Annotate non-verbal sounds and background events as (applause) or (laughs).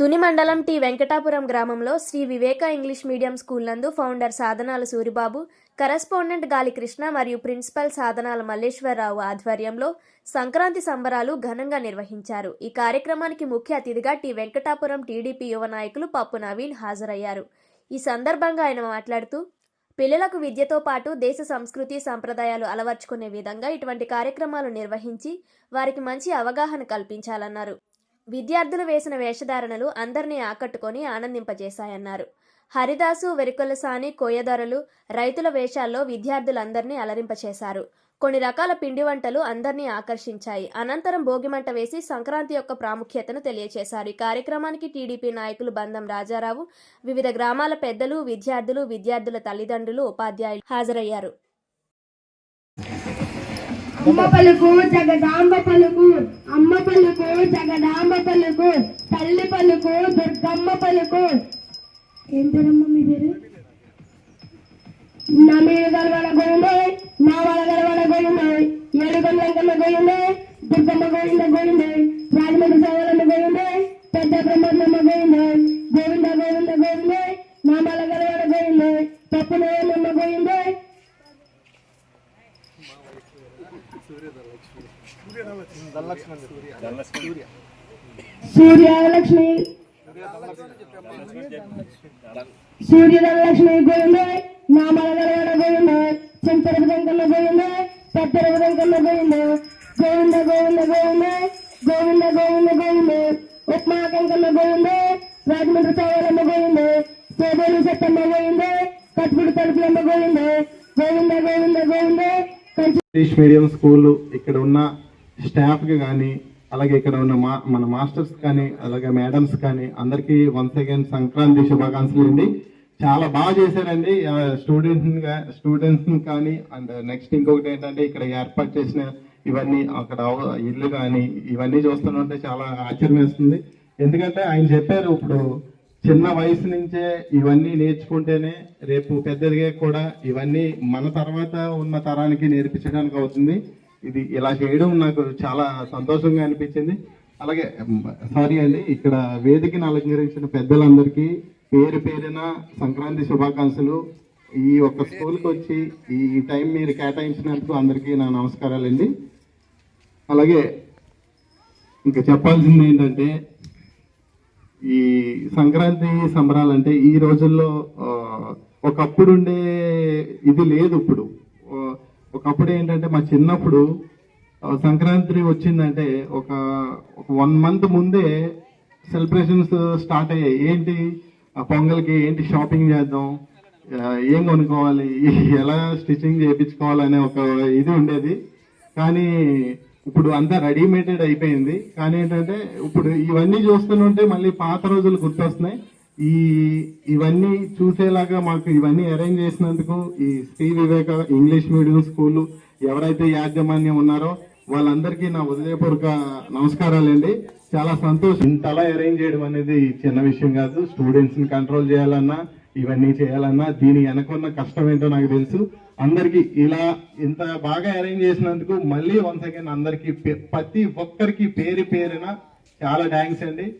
తుని మండలం టి వెంకటాపురం గ్రామంలో Sri Viveka English medium school నందు ఫౌండర్ సాధనాల సూరిబాబు కరెస్పాండెంట్ గాలి కృష్ణ మరియు ప్రిన్సిపల్ సాధనాల మల్లేశ్వరరావు ఆధ్వర్యంలో సంక్రాంతి సంబరాలు ఘనంగా నిర్వహించారు. ఈ కార్యక్రమానికి ముఖ్య అతిథిగా టి వెంకటాపురం టీడీపీ యువ నాయకులు పప్పు నవీన్ హాజరయ్యారు. ఈ సందర్భంగా ఆయన మాట్లాడుతూ పిల్లలకు విద్యతో పాటు దేశ సంస్కృతి సంప్రదాయాలు అలవర్చుకునే విధంగా ఇటువంటి కార్యక్రమాలు నిర్వహించి వారికి మంచి అవగాహన కల్పించాలన్నారు. విద్యార్థులు వేసిన వేషధారణలు అందరినీ ఆకట్టుకొని ఆనందింపజేశాయన్నారు. హరిదాసు వెరికొలసాని కోయదొరలు రైతుల వేషాల్లో విద్యార్థులందరినీ అలరింపచేశారు. కొన్ని రకాల పిండి వంటలు అందరినీ ఆకర్షించాయి. అనంతరం భోగిమంట వేసి సంక్రాంతి యొక్క ప్రాముఖ్యతను తెలియజేశారు ఈ కార్యక్రమానికి టీడీపీ నాయకులు బంధం రాజారావు వివిధ గ్రామాల పెద్దలు విద్యార్థులు విద్యార్థుల తల్లిదండ్రులు ఉపాధ్యాయులు హాజరయ్యారు. దుర్గమ్మ పలుకు ఏం పేరమ్మ మీ పేరు? నా మీద గలవడ గోయిందే నా వాళ్ళ గలవడ గోయిందే ఏడుగొండ వెంకన్న గోయిందే దుర్గమ్మ గోయింద గోయిందే రాజమండ్రి సోదరమ్మ గోయిందే పెద్ద బ్రహ్మమ్మ గోయిందే గోవింద గోవింద గోవిందే నా వాళ్ళ గలవడ గోయిందే పప్పు నేయమ్మ గోయిందే సూర్యలక్ష్మి సూర్యధనలక్ష్మి గోవిందే నామల గలవడ గోవిందే చింతరపు వెంకన్న గోవిందే పెద్దరపు వెంకన్న గోవిందే గోవింద గోవింద గోవిందే గోవింద గోవింద గోవిందే ఉప్మా వెంకన్న గోవిందే రాజమండ్రి సోదరమ్మ గోవిందే సేబోలు చెత్తమ్మ గోవిందే కట్టుబడి తలుపులమ్మ గోవిందే గోవింద గోవింద గోవిందే కంచి ఇంగ్లీష్ మీడియం స్కూల్ ఇక్కడ ఉన్న స్టాఫ్కి కానీ అలాగే ఇక్కడ ఉన్న మా మన మాస్టర్స్ కానీ అలాగే మేడమ్స్ కానీ అందరికీ వన్స్ అగైన్ సంక్రాంతి శుభాకాంక్షలు అండి. చాలా బాగా చేశారండి. స్టూడెంట్స్ స్టూడెంట్స్ కానీ అండ్ నెక్స్ట్ ఇంకొకటి ఏంటంటే ఇక్కడ ఏర్పాటు చేసిన ఇవన్నీ అక్కడ ఇల్లు కానీ ఇవన్నీ చూస్తుంటే చాలా ఆశ్చర్యం వేస్తుంది. ఎందుకంటే ఆయన చెప్పారు ఇప్పుడు చిన్న వయసు నుంచే ఇవన్నీ నేర్చుకుంటేనే రేపు పెద్దదిగా కూడా ఇవన్నీ మన తర్వాత ఉన్న తరానికి నేర్పించడానికి అవుతుంది. ఇది ఇలా చేయడం నాకు చాలా సంతోషంగా అనిపించింది. అలాగే సారీ అండి ఇక్కడ వేదికను అలంకరించిన పెద్దలందరికీ పేరు పేరిన సంక్రాంతి శుభాకాంక్షలు. ఈ ఒక్క స్కూల్కి వచ్చి ఈ టైం మీరు కేటాయించినందుకు అందరికీ నా నమస్కారాలండి. అలాగే ఇంకా చెప్పాల్సింది ఏంటంటే ఈ సంక్రాంతి సంబరాలు అంటే ఈ రోజుల్లో ఒకప్పుడు ఉండే ఇది లేదు ఇప్పుడు. ఒకప్పుడు ఏంటంటే మా చిన్నప్పుడు సంక్రాంతి వచ్చిందంటే ఒక ఒక వన్ మంత్ ముందే సెలబ్రేషన్స్ స్టార్ట్ అయ్యాయి. ఏంటి? పొంగల్కి ఏంటి షాపింగ్ చేద్దాం? ఏం కొనుక్కోవాలి? (laughs) ఎలా స్టిచ్చింగ్ చేయించుకోవాలనే ఒక ఇది ఉండేది. కానీ ఇప్పుడు అంతా రెడీమేడెడ్ అయిపోయింది. కానీ ఏంటంటే ఇప్పుడు ఇవన్నీ చూస్తుంటే మళ్ళీ పాత రోజులు గుర్తొస్తున్నాయి. ఈ ఇవన్నీ చూసేలాగా మాకు ఇవన్నీ అరేంజ్ చేసినందుకు ఈ Sri Viveka English medium school ఎవరైతే యాజమాన్యం ఉన్నారో వాళ్ళందరికీ నా హృదయపూర్వక నమస్కారాలండి. చాలా సంతోషం. ఇంతలా అరేంజ్ చేయడం అనేది చిన్న విషయం కాదు. స్టూడెంట్స్ని కంట్రోల్ చేయాలన్నా ఇవన్నీ చేయాలన్నా దీని వెనకున్న కష్టం ఏంటో నాకు తెలుసు. అందరికి ఇలా ఇంత బాగా అరేంజ్ చేసినందుకు మళ్ళీ వన్స్ అగైన్ అందరికి ప్రతి ఒక్కరికి పేరు పేరున చాలా థ్యాంక్స్ అండి.